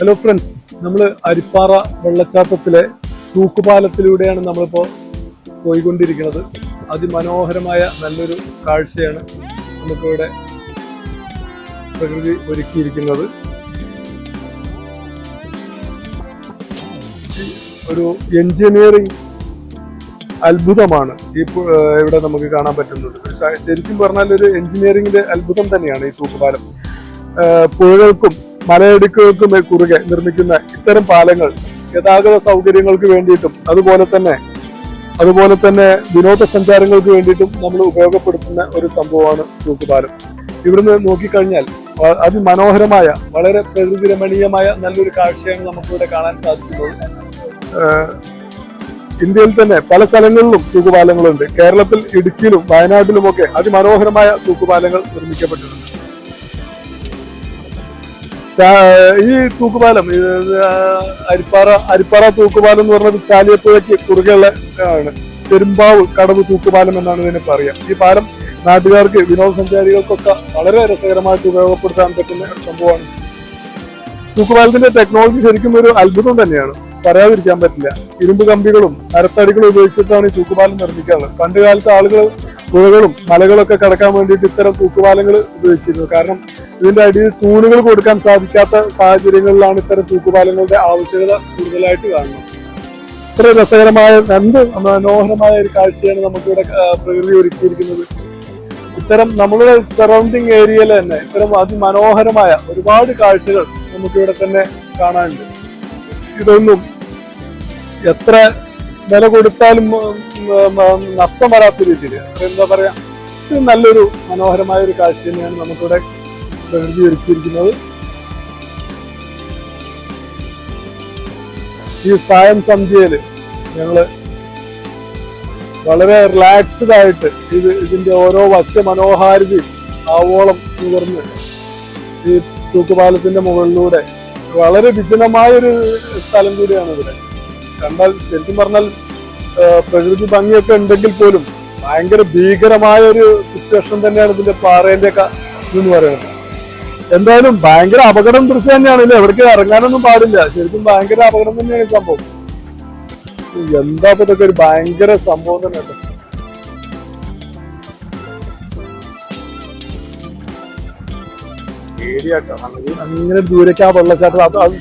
Hello friends നമ്മൾ അരിപ്പാറ വെള്ളച്ചാട്ടത്തിലെ തൂക്കുപാലത്തിലൂടെയാണ് നമ്മളിപ്പോൾ പോയിക്കൊണ്ടിരിക്കുന്നത്. അതിമനോഹരമായ നല്ലൊരു കാഴ്ചയാണ് നമുക്കിവിടെ പ്രകൃതി ഒരുക്കിയിരിക്കുന്നത്. ഒരു എഞ്ചിനീയറിംഗ് അത്ഭുതമാണ് ഈ ഇവിടെ നമുക്ക് കാണാൻ പറ്റുന്നത്. ശരിക്കും പറഞ്ഞാൽ ഒരു എഞ്ചിനീയറിംഗിന്റെ അത്ഭുതം തന്നെയാണ് ഈ തൂക്കുപാലം. പുഴകൾക്കും മലയിടുക്കുകൾക്കും കുറുകെ നിർമ്മിക്കുന്ന ഇത്തരം പാലങ്ങൾ ഗതാഗത സൗകര്യങ്ങൾക്ക് വേണ്ടിയിട്ടും അതുപോലെ തന്നെ അതുപോലെ തന്നെ വിനോദസഞ്ചാരങ്ങൾക്ക് വേണ്ടിയിട്ടും നമ്മൾ ഉപയോഗപ്പെടുത്തുന്ന ഒരു സംഭവമാണ് തൂക്കുപാലം. ഇവിടുന്ന് നോക്കിക്കഴിഞ്ഞാൽ അതിമനോഹരമായ വളരെ പ്രകൃതി രമണീയമായ നല്ലൊരു കാഴ്ചയാണ് നമുക്കിവിടെ കാണാൻ സാധിക്കുന്നത്. ഇന്ത്യയിൽ തന്നെ പല സ്ഥലങ്ങളിലും തൂക്കുപാലങ്ങളുണ്ട്. കേരളത്തിൽ ഇടുക്കിയിലും വയനാട്ടിലുമൊക്കെ അതിമനോഹരമായ തൂക്കുപാലങ്ങൾ നിർമ്മിക്കപ്പെട്ടിട്ടുണ്ട്. ഈ തൂക്കുപാലം അരിപ്പാറ അരിപ്പാറ തൂക്കുപാലം എന്ന് പറഞ്ഞത് ചാലിയപ്പുഴയ്ക്ക് കുറുകെയുള്ള ആണ്. പെരുമ്പാവ് കടവ് തൂക്കുപാലം എന്നാണ് ഇതിനെ പറയാം. ഈ പാലം നാട്ടുകാർക്ക് വിനോദസഞ്ചാരികൾക്കൊക്കെ വളരെ രസകരമായിട്ട് ഉപയോഗപ്പെടുത്താൻ പറ്റുന്ന സംഭവമാണ്. തൂക്കുപാലത്തിന്റെ ടെക്നോളജി ശരിക്കും ഒരു അത്ഭുതം തന്നെയാണ്. പറയാതിരിക്കാൻ പറ്റില്ല. ഇരുമ്പ് കമ്പികളും അരത്തടികളും ഉപയോഗിച്ചിട്ടാണ് ഈ തൂക്കുപാലം നിർമ്മിക്കാറുള്ളത്. പണ്ട് കാലത്ത് ആളുകൾ പുഴകളും മലകളൊക്കെ കടക്കാൻ വേണ്ടിയിട്ട് ഇത്തരം തൂക്കുപാലങ്ങൾ ഉപയോഗിച്ചിരുന്നു. കാരണം ഇതിന്റെ അടിയിൽ തൂണുകൾ കൊടുക്കാൻ സാധിക്കാത്ത സാഹചര്യങ്ങളിലാണ് ഇത്തരം തൂക്കുപാലങ്ങളുടെ ആവശ്യകത കൂടുതലായിട്ട് കാണുന്നത്. ഇത്ര രസകരമായ എന്ത് മനോഹരമായ ഒരു കാഴ്ചയാണ് നമുക്കിവിടെ പ്രകൃതി ഒരുക്കിയിരിക്കുന്നത്. ഇത്തരം നമ്മളുടെ സറൗണ്ടിങ് ഏരിയയിൽ തന്നെ ഇത്തരം അതിമനോഹരമായ ഒരുപാട് കാഴ്ചകൾ നമുക്കിവിടെ തന്നെ കാണാനുണ്ട്. ഇതൊന്നും എത്ര വില കൊടുത്താലും നഷ്ടം വരാത്ത രീതിയിൽ എന്താ പറയാ നല്ലൊരു മനോഹരമായ ഒരു കാഴ്ച തന്നെയാണ് നമുക്കിവിടെ പ്രകൃതി ഒരുക്കിയിരിക്കുന്നത്. ഈ സായം സന്ധ്യയിൽ ഞങ്ങൾ വളരെ റിലാക്സ്ഡ് ആയിട്ട് ഇത് ഇതിന്റെ ഓരോ വശ്യ മനോഹാരിതയും ആവോളം നുകർന്ന് ഈ തൂക്കുപാലത്തിന്റെ മുകളിലൂടെ വളരെ വിജനമായൊരു സ്ഥലം കൂടിയാണ് ഇവിടെ. കണ്ടാൽ ശരിക്കും പറഞ്ഞാൽ പ്രകൃതി ഭംഗിയൊക്കെ ഉണ്ടെങ്കിൽ പോലും ഭയങ്കര ഭീകരമായ ഒരു സിറ്റുവേഷൻ തന്നെയാണ് ഇതിന്റെ പാറേന്റെ ഇതെന്ന് പറയുന്നത്. എന്തായാലും ഭയങ്കര അപകടം ദൃശ്യം തന്നെയാണ് ഇല്ല എവിടേക്ക് ഇറങ്ങാനൊന്നും പാടില്ല. ശരിക്കും ഭയങ്കര അപകടം തന്നെയാണ് സംഭവം. എന്താ ഇതൊക്കെ ഒരു ഭയങ്കര സംഭവം തന്നെ കേട്ടോ. അങ്ങനെ ദൂരേക്ക് വെള്ളച്ചാട്ടം അത്